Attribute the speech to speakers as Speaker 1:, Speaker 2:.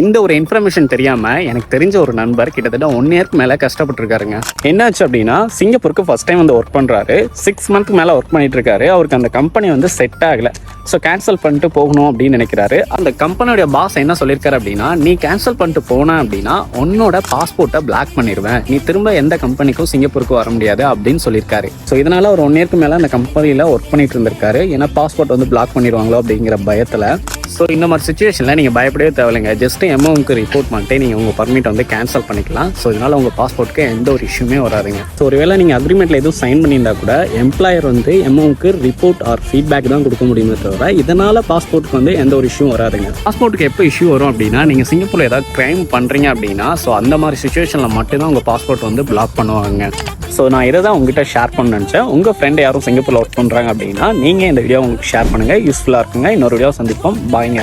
Speaker 1: இந்த ஒரு இன்ஃபர்மேஷன் தெரியாம எனக்கு தெரிஞ்ச ஒரு நண்பர் கிட்டத்தட்ட ஒன் இயர்க்கு மேல கஷ்டப்பட்டு இருக்காருங்க என்னாச்சு அப்படின்னா சிங்கப்பூருக்கு ஃபர்ஸ்ட் டைம் வந்து ஒர்க் பண்றாரு. சிக்ஸ் மந்த் மேல ஒர்க் பண்ணிட்டு இருக்காரு அவருக்கு அந்த கம்பெனி வந்து செட் ஆகல. ஸோ கேன்சல் பண்ணிட்டு போகணும் அப்படின்னு நினைக்கிறாரு. அந்த கம்பெனியோட பாஸ் என்ன சொல்லியிருக்காரு அப்படின்னா நீ கேன்சல் பண்ணிட்டு போன அப்படின்னா உன்னோட பாஸ்போர்ட்டை பிளாக் பண்ணிடுவேன். நீ திரும்ப எந்த கம்பெனிக்கும் சிங்கப்பூருக்கு வர முடியாது அப்படின்னு சொல்லியிருக்காரு. ஸோ இதனால ஒரு ஒன் இயர்க்கு மேல அந்த கம்பெனியில் ஒர்க் பண்ணிட்டு இருந்திருக்காரு ஏன்னா பாஸ்போர்ட் வந்து பிளாக் பண்ணிடுவாங்களோ அப்படிங்கிற பயத்தில். ஸோ இந்த மாதிரி சுச்சுவேஷனில் நீங்கள் பயப்படவே தேவையில்லைங்க. ஜஸ்ட் எம்ஓவுக்கு ரிப்போர்ட் பண்ணிட்டு நீங்கள் உங்கள் பர்மிட் வந்து கேன்சல் பண்ணிக்கலாம். ஸோ இதனால் உங்கள் பாஸ்போர்ட்டுக்கு எந்த ஒரு இஷ்யூமே வராதுங்க. ஸோ ஒருவேளை நீங்கள் அக்ரிமெண்ட்டில் எதுவும் சைன் பண்ணியிருந்தா கூட எம்ப்ளாயர் வந்து எம்ஓவுக்கு ரிப்போர்ட் ஆர் ஃபீட்பேக் தான் கொடுக்க முடியுமே தவிர இதனால் பாஸ்போர்ட்டுக்கு வந்து எந்த ஒரு இஷ்யூ வராதுங்க. பாஸ்போர்ட்டுக்கு எப்போ இஷ்யூ வரும் அப்படின்னா நீங்கள் சிங்கப்பூரில் ஏதாவது க்ரைம் பண்ணுறீங்க அப்படின்னா ஸோ அந்த மாதிரி சுச்சுவேஷனில் மட்டும்தான் உங்கள் பாஸ்போர்ட் வந்து பிளாக் பண்ணுவாங்க. ஸோ நான் இதை தான் உங்ககிட்ட ஷேர் பண்ண நினச்சேன். உங்கள் ஃப்ரெண்டு யாரும் சிங்கப்பூரில் ஒர்க் பண்ணுறாங்க அப்படின்னா நீங்கள் இந்த வீடியோ உங்களுக்கு ஷேர் பண்ணுங்கள் யூஸ்ஃபுல்லாக இருக்குங்க. இன்னொரு வீடியோ சந்திப்போம். பாய்ங்க